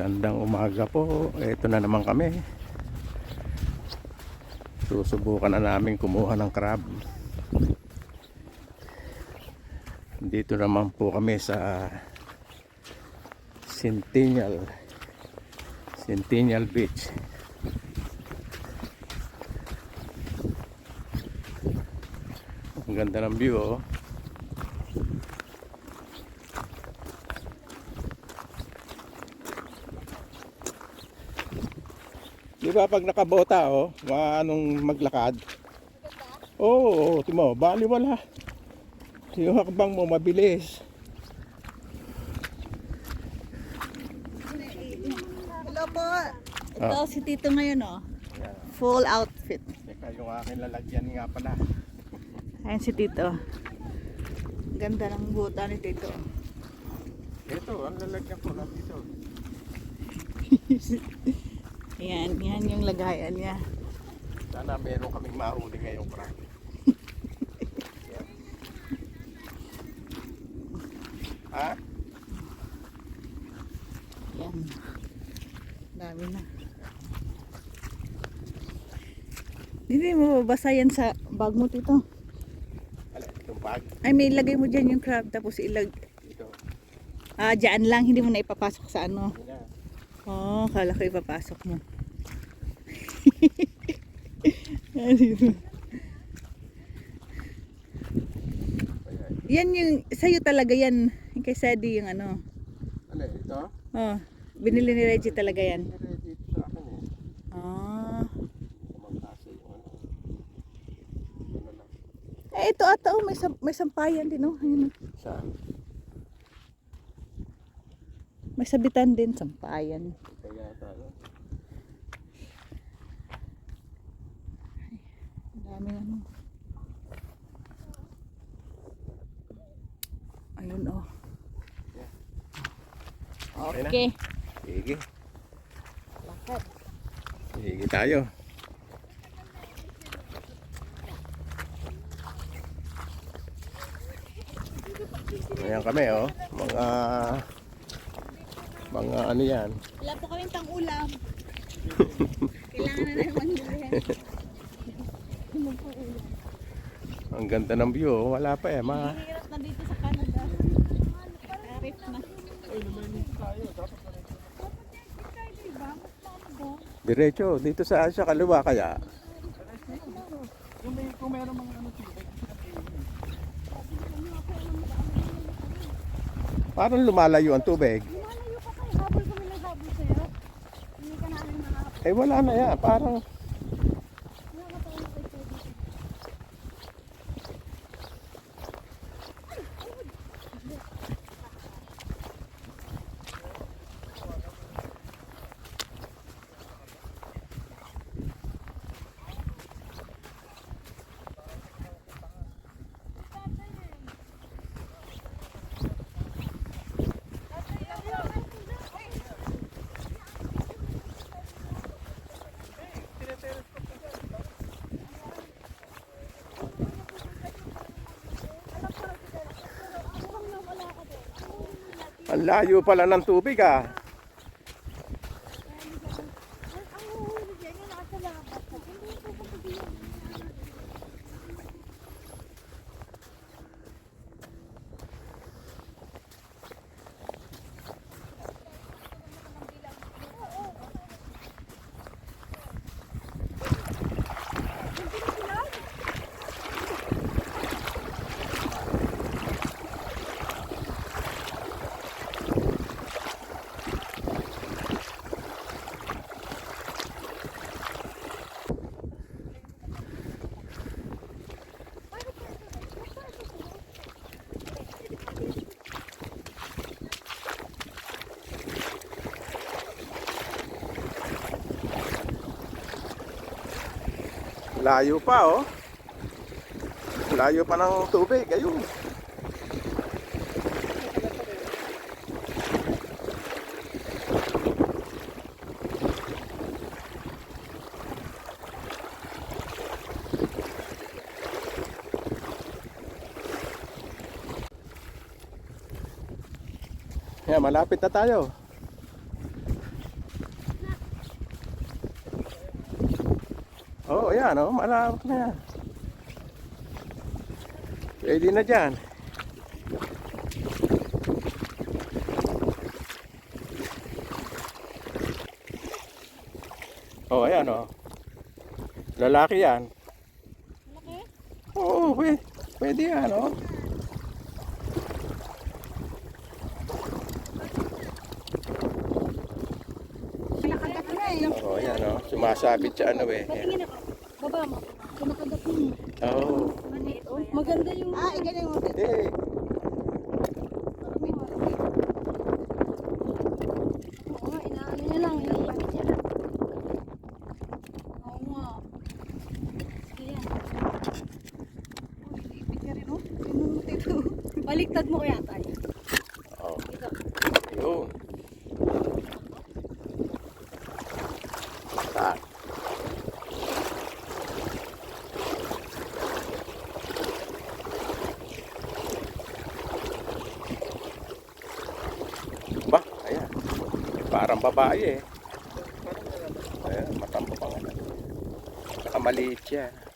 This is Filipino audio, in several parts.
Magandang umaga po. Ito na naman kami. Susubukan na namin kumuha ng crab. Dito naman po kami sa Centennial Centennial Beach. Ang ganda ng view oh. Di ba pag nakabota oh, anong maglakad? Oo, oh, timo, bali wala. Yung hakbang mo mabilis. Hello po. Ito si Tito ngayon oh. Full outfit. Teka, yung aking lalagyan nga pala. Ayan si Tito. Ganda ng buta ni Tito. Ito, ang lalagyan ko lang dito. Yan, yan yung lagayan niya. Sana meron kaming mahuli ngayong crab. ha? Yan. Dami na. Hindi mo babasa yan sa bag mo Tito. Bag. Ay, may ilagay mo dyan yung crab tapos ilag... Ito. Ah, dyan lang. Hindi mo na ipapasok sa ano. Oo, oh, kala ko ipapasok mo. yan yung, sa'yo talaga yan. Kay Sadie yung ano. Ano, ito? Oh, binili ni Reggie talaga yan. Eh. Ah. Ano. Ano. Eh, ito ata oh, may, sam- may sampayan din oh. Ayun. Saan? May sabitan din, sampayan. Ang daming ano. Ayun oh. Okay. Sige. Lakad. Sige tayo. Ayan kami oh. Mga mga ano yan. Wala po kaming pang ulam. Kailangan na naman yan. Ang ganda ng view. oh. Wala pa eh. Ma Hirap na dito sa Canada. Tarif na. diretso dito sa sa kaliwa kaya. Parang lumalayo ang tubig. Lumalayo ka kayo, habol kami ng habol sa'yo. Hindi ka namin makakapag Eh wala na yan. Parang nakakatawa na kayo dito. Ang layo pala ng tubig ah. Ang huhuli dyan, yung nakasalabas. Hindi ko pa sabihin. Layo pa oh. Layo pa ng tubig. Ayun. Yan, malapit na tayo. Ayan, oh, malawak na yan. Pwede na dyan. Oh, ayan, oh. Lalaki yan. Malaki? Oo, pwede, pwede yan, oh. Eh. Oh, ayan, oh. Sumasabit sa ano eh. Patingin mo. Kumakagat mo. Oo. Oh. Oh, maganda yung... Ah, iganyan mo. Hindi. Oo nga, inaano niya lang. Iniipat siya lang. Oo nga. Sige yan. Ipit ka rin oh. Sinunod ito. Baliktad mo kaya tayo. Oh, Ito. yun. Saan? Ba, ayan. Parang babae eh. Ayan, matamba pa nga. Saka maliit yan. Ayan.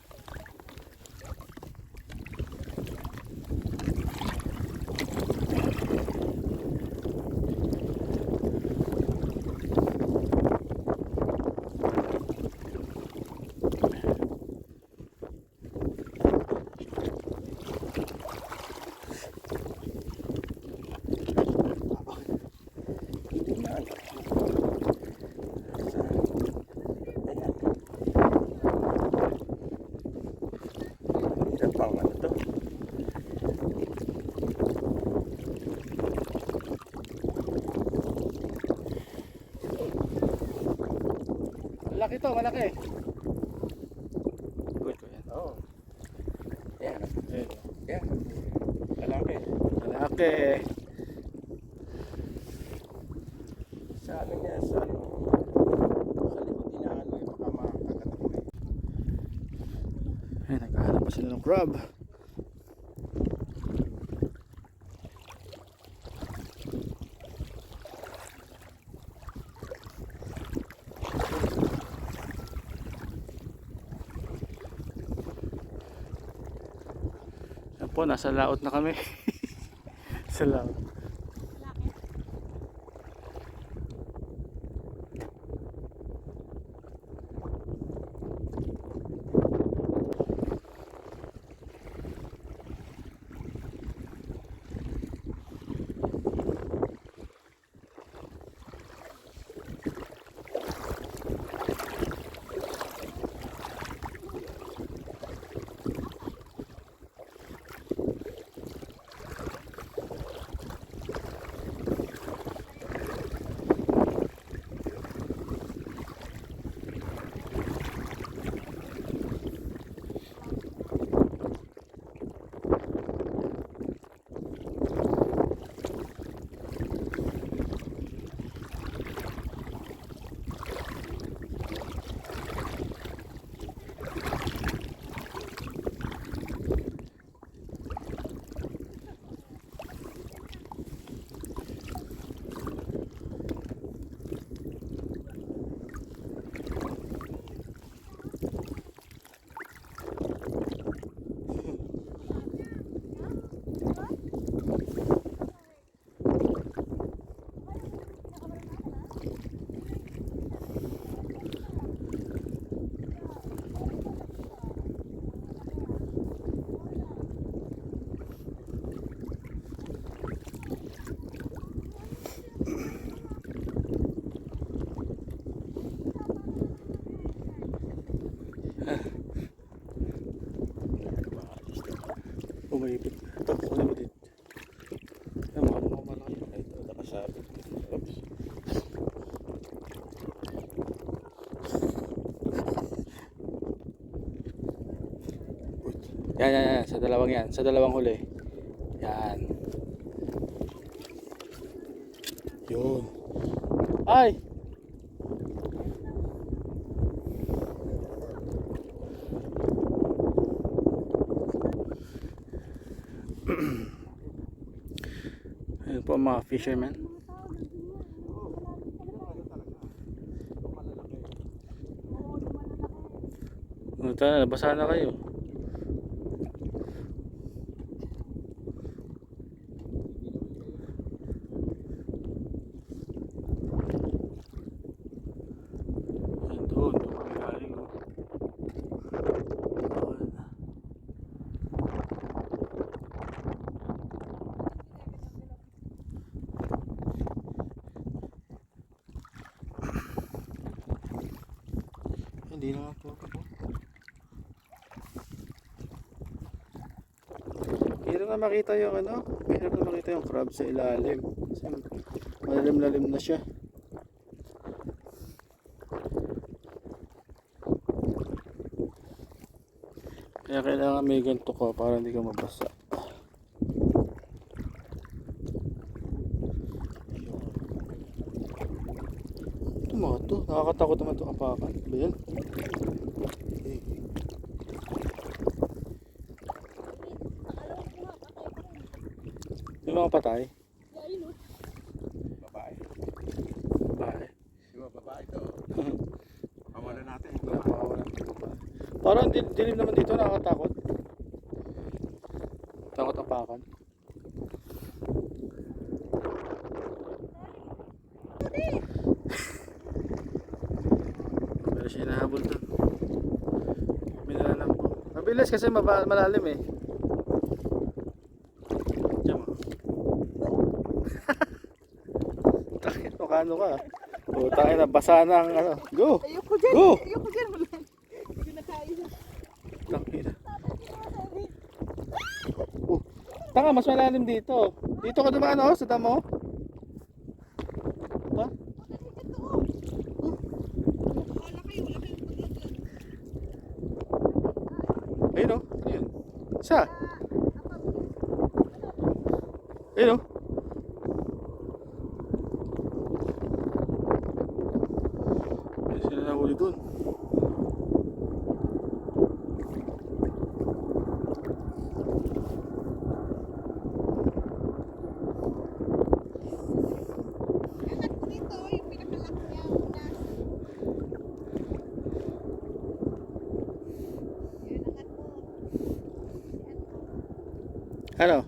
Hirap pang ano to. Malaki to, malaki. Good ko yan. Oo. Yan. Yan. Lalaki. Malaki. Sa ano niya, sa ano. Sa likod inaano eh, baka makakagat ako eh. Ay, naghahanap pa sila ng crab. Nasa laot na kami. sa laot. Umaipit. Ito, kunin mo dito. Yan, mga mga malaki. Ito, nakasabit. Oops. Yan, yan, yan. Sa dalawang yan. Sa dalawang huli. Yan. Yun. Ay! Ayun po mga fishermen. Tayo, nabasa na kayo. Ayun doon, doon kami galing. oh. Doon. Hindi na ako. Hirap na makita yung ano, hirap na makita yung crab sa ilalim. Kasi malalim-lalim na siya. Kaya kailangan may ganito ka para hindi ka mabasa. Ito mga to, nakakatakot naman ito apakan. Ba yan? Eh. Patay? Babae. Babae. Di ba babae to? Pamala natin. Babae. Parang din, dilim naman dito, nakakatakot. Takot apakan. Pero siya hinahabol doon. Minalanam po. Mabilis kasi malalim eh. Diyan mo. Kano ka. O, tayo na, basa na ang ano. Go! Ayoko dyan. Go! Ayoko dyan. Wala. Hindi na. Oh, tanga, mas malalim dito. Dito ka dumaan oh, sa damo. Ba? Ayun oh, ano yun? Isa. Ayun oh. May sila nahuli dun. Dito, yung pinakalak niya. Una. Yun, angat mo. Ano?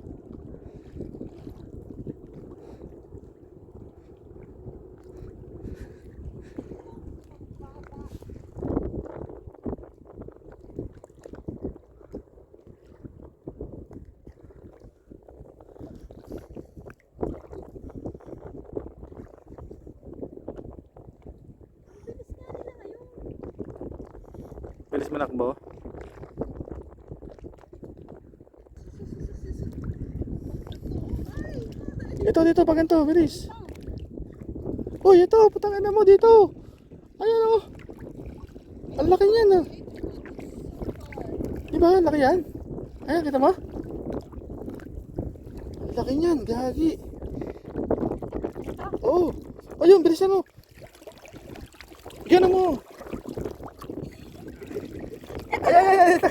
Bilis manakbo. Dito, pag ganito, bilis. Uy, ito, putang ina mo dito. Ayan oh. Ang laki niyan ah. Di ba? Ang laki yan. Ayan, kita mo? Ang laki niyan, gagi. Oh. Ayun, bilisan mo. Yan mo. Ay, ay, ay, ay. ito.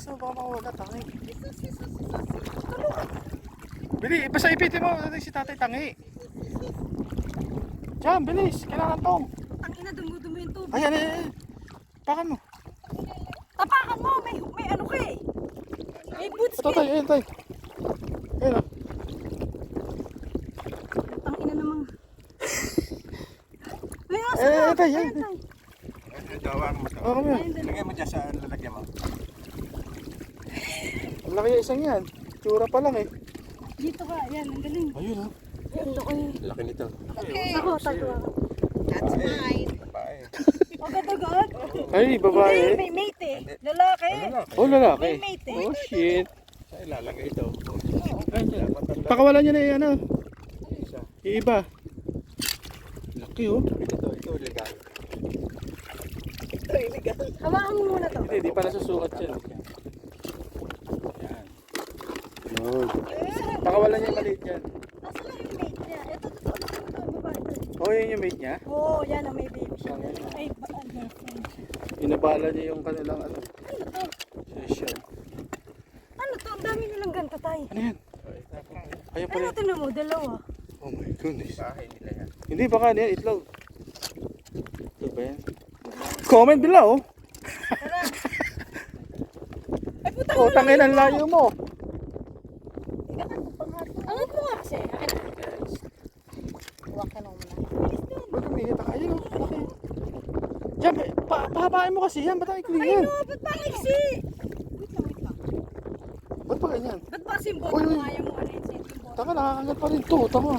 Saan ba mawala tangi? Bili, basta ipitin mo natin si tatay tangi. Diyan, bilis. Kailangan tong. Ang ina, dumudumi yung tubig. Ayan, ayan, ayan. Pakan mo. Tapakan mo. May, may ano ka eh. May boots Ito ka tayo, eh. ayan tayo. Ayan oh. Ang ina namang. May Eh, ka. eh, tayo, Ayan, ayan. tayo. Ito daw ang mata. Oh, kami. Lagyan mo dyan sa lalagyan mo. Ang laki isang yan. Tsura pa lang eh. Dito ka. Yan, ang galing. Ayun oh. Yan, laki. Laki nito. Ako, tayo ako. That's mine. Babae. Agad-agad. Ay, Hindi, babae. may mate eh. Lalaki. Oh, lalaki. May mate eh. Oh, shit. Sa ilalagay ito. Ay, Pakawalan niya na yung ano. Yung iba. Laki oh. Ito, ito legal. Hawakan mo muna to. Hindi, di pa nasusukat yan. Yan. Yun. Pakawalan niya maliit yan. Nasa lang yung mate niya. Ito, ito, ito, ito, babae to. Oh, yun yung mate niya. Oo, oh, yan ang may baby siya. Ay, ba, ano, Inabala niya yung kanilang ano. ano to? Session. Ano to? Ang dami nilang ganito tayo. Ano yan? Ayun pala. Ano ito na mo? Dalawa. Oh my goodness. Bahay nila yan. Hindi, baka yan, itlog. Ito ba yan? Comment below. Putang ina ang layo mo. Angat mo nga kasi. Huwag ka nung muna. Ba't uminit ang ayun? oh, Laki. Diyan, pa pahabain mo kasi yan. Ba't ang ikli yan? Ba't pa iksi? Ba't pa ganyan? Ba't pa simbol Uy, uy. mo ayaw mo ano yung simbol? Taka, nakakagat pa rin to. Tama.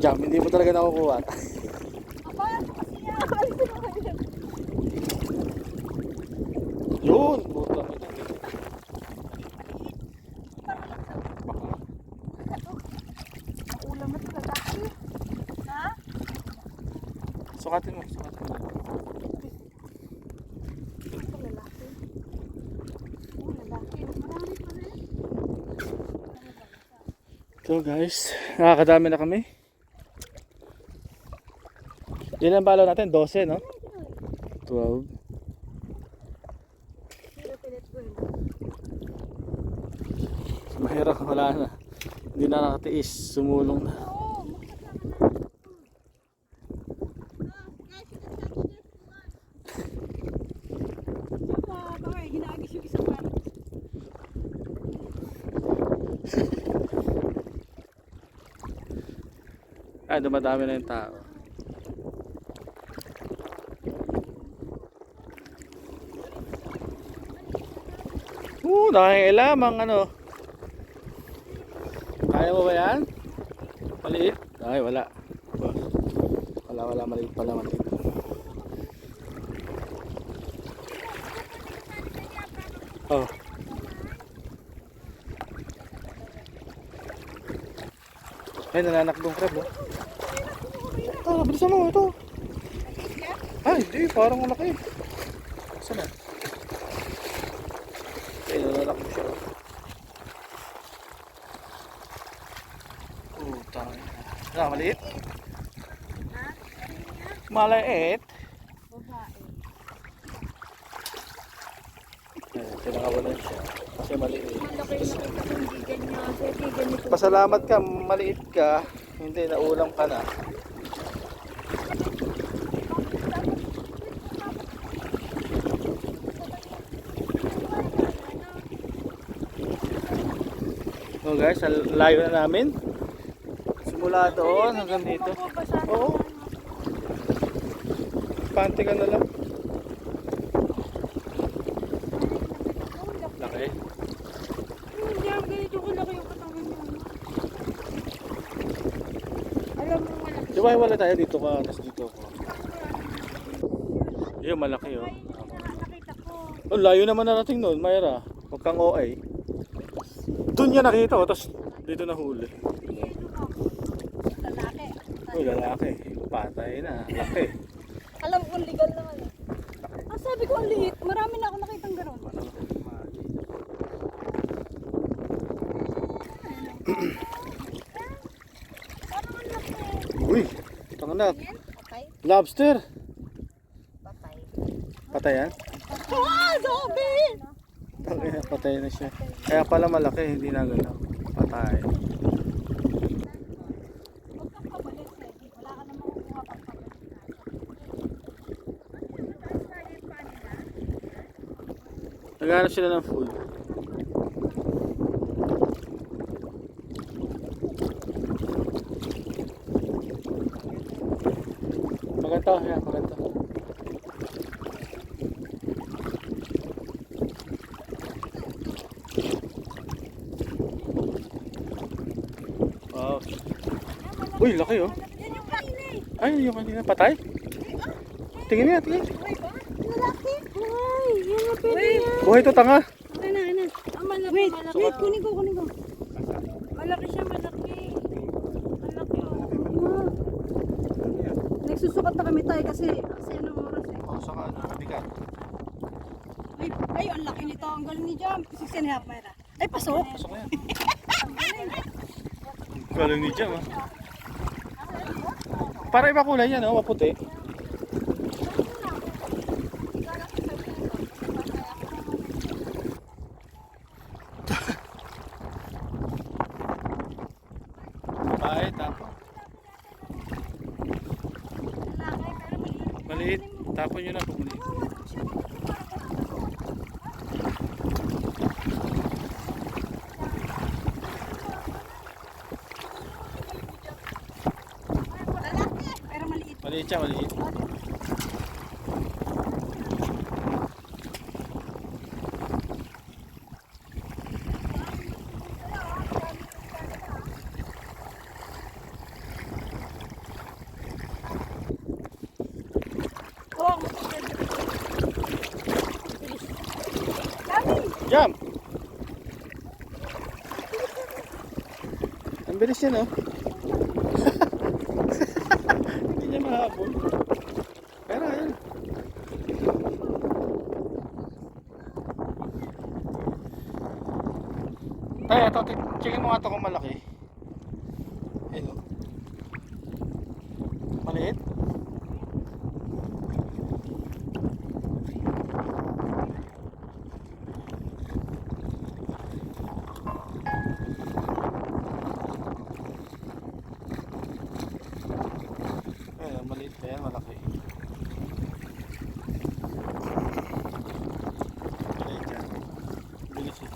Jam, hindi mo talaga nakukuha. Aba, kasi yan. Alisin mo kayo. Yun! Putang ina. Ulam at lalaki. Ha? Sukatin mo, sukatin mo. So guys, nakakadami na kami. Ilan ang balo natin? 12, no? 12. Pero pilit ko yun. Mahirap, wala na. Hindi na nakatiis, sumulong na. Oo, Baka, baka, hinagis yung isang ano. Dumadami na yung tao. Oo, nakikilamang ano. Kaya mo ba yan? Maliit? Ay, wala. Wala, wala, maliit pala, maliit. Oh. Ay, nananakdong crab, oh. Ah, bilisan mo, ito. Ay, hindi, parang malaki. Saan na? Ay, nananakdong siya. Oh, tayo. Ah, maliit? Maliit? Babae. Eh, pinakawalan siya. Kasi maliit. Pasalamat ka, maliit ka. Hindi, naulam ka na. So guys, layo na namin. Simula doon hanggang dito. Oo. Pante ka na lang. Laki. Hindi ang ganito ko laki yung katawan niya. Alam mo malaki. Di ba wala tayo dito ka, tapos dito ko. Yun, malaki oh. Oh, layo naman narating noon, Mayra. Huwag kang OA. Niya nakita ko, tapos dito nahuli. Lalaki. Uy, lalaki. Patay na. Laki. Alam ko legal naman eh. Ang sabi ko ang liit. Marami na ako nakitang laki. Uy, tanga na. Patay? Lobster. Patay. Patay yan? Ah, sabi! Na, patay na siya. Kaya pala malaki, hindi na galaw. Patay. Naghanap sila ng food. Maganda, yan, maganda. Uy, laki oh. Yan yung kanina eh. Ay, yung kanina patay? Tingin niya, tingin. Lalaki? Ay, yan na pwede yan. Buhay to tanga. Na, ano? Ang malaki, wait, malaki. Wait, kunin ko, kunin ko. Malaki siya, malaki. Malaki, oh. Nagsusukat na kami tayo kasi, kasi anong oras eh. Oh, saka ano, kabigat. Ay, ay, ang laki nito. Ang galing ni Jam. Six and a half, Mayra. Ay, pasok. Pasok na yan. Galing ni Jam ah. Para iba kulay yan, oh, maputi. Bahay, tapo. Maliit. Tapon nyo na kung maliit. Pero maliit. Maliit siya, maliit. Oh, Jump! Ang bilis yan, oh. Mahabol. Pero ayun. Tay, ito, checkin mo nga ito kung malaki. Ayun, oh. Maliit? Ayun, maliit na yan, malaki. Maliit yan. Bilis eh.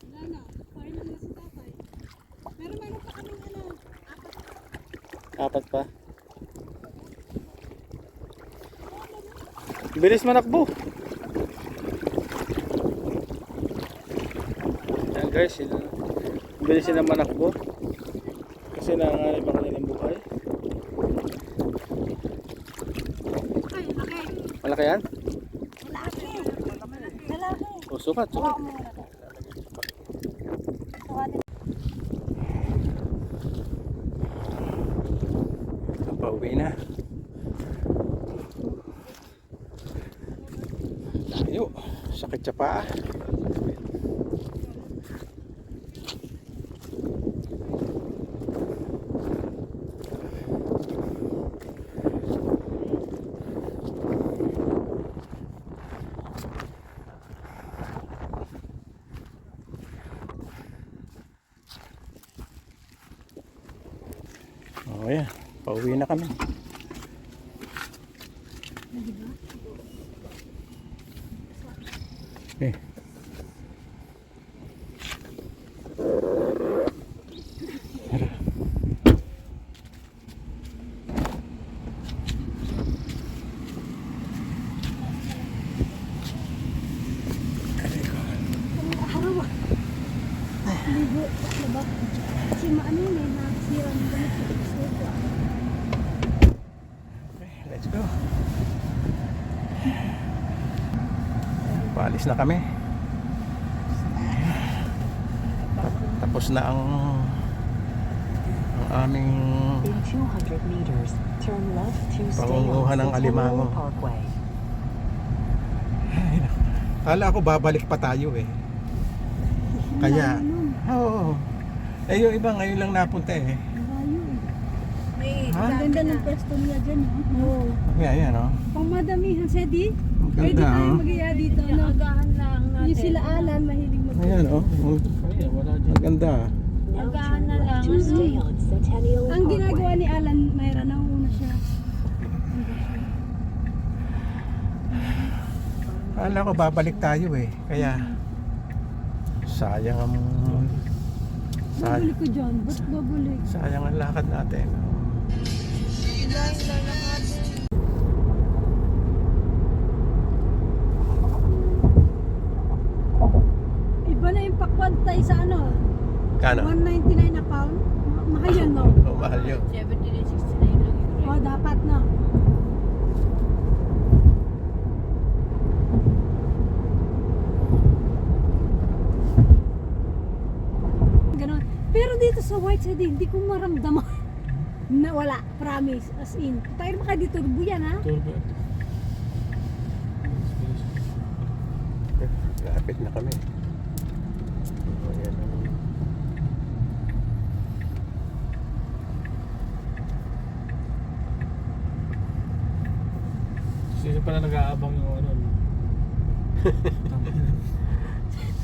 Wala na. Final na si tatay. Pero meron pa kaming ano. Apat pa. Bilis manakbo. Yan guys, sila. Bilis sila manakbo. Kasi nanganganib ang kanilang buhay. Ay, okay. Malaki yan? Lalaki. Lalaki. O, sukat, sukat. Pauwi na. Layo. Sa paa. Oh, yan. Pauwi na kami. Eh. Tara. Harawa. Ligo. Diba? Kasi maano yun eh. Nakasira ng ganit. Sugo. Okay, let's go. Paalis na kami. Tapos na ang ang aming In 200 meters, turn left to stay Pangunguha on ng alimango. Kala ko babalik pa tayo eh. Kaya, oo. Eh yung iba ngayon lang napunta eh. Eh. May ganda ng pwesto niya dyan. oh. Oo. Kaya yan oh. Pang madamihan siya di. Ang Pwede ganda tayo oh. mag-iya dito. No? lang Yung sila Alan, mahilig mag Ayan oh. Dyan. Ang ganda. Agahan na lang, to stay on Centennial Ang ginagawa ni Alan, Mayra, nauna siya. Kala ko babalik tayo eh. Kaya, sayang ang sayang, Babalik ko dyan. Ba't babalik? sayang ang lakad natin. Iba na yung pakwad tayo sa ano. Kano? 199 a pound. Ma- Mahal yun, no? Oh, mahal yun. 70 69 lang yung O, dapat, no? Ganon. Pero dito sa white side, hindi ko maramdaman na wala. Promise. As in. Tayo maka dito, turbo yan, ha? Turbo. Lapit na kami. Ayan. Sino pala nag-aabang yung ano?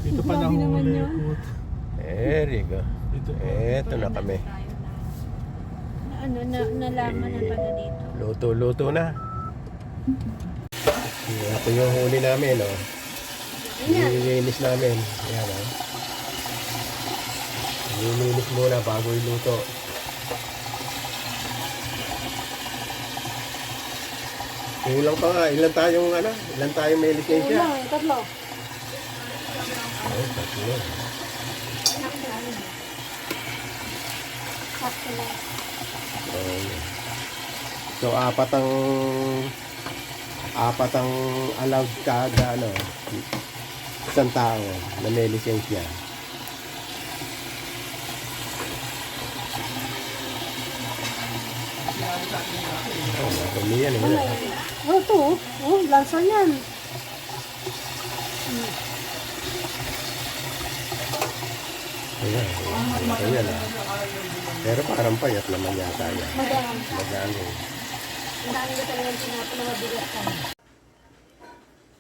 Dito pa yun. Puta. There you go. Dito. Eto na kami. Na, ano, na, nalaman ng taga dito. Luto-luto na. Ito yung huli namin, oh. Nililinis namin. Ayan, oh. Nililinis muna bago iluto. Kulang pa nga. Ilan tayong, ano? Ilan tayong may lisensya? Una, tatlo. Oh, tatlo. Oh. So, apat ang apat ang allowed kada ano isang tao na may lisensya. Oh, marami yan. Oh, ito oh. Oh, lansa yan. Ayan, ayan ah. Pero parang payat naman yata yan. Magaan. Magaan dami ko talagang tinapon na mabigat ka.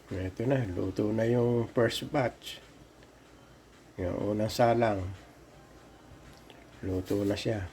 Ito na, luto na yung first batch. Yung unang salang. Luto na siya.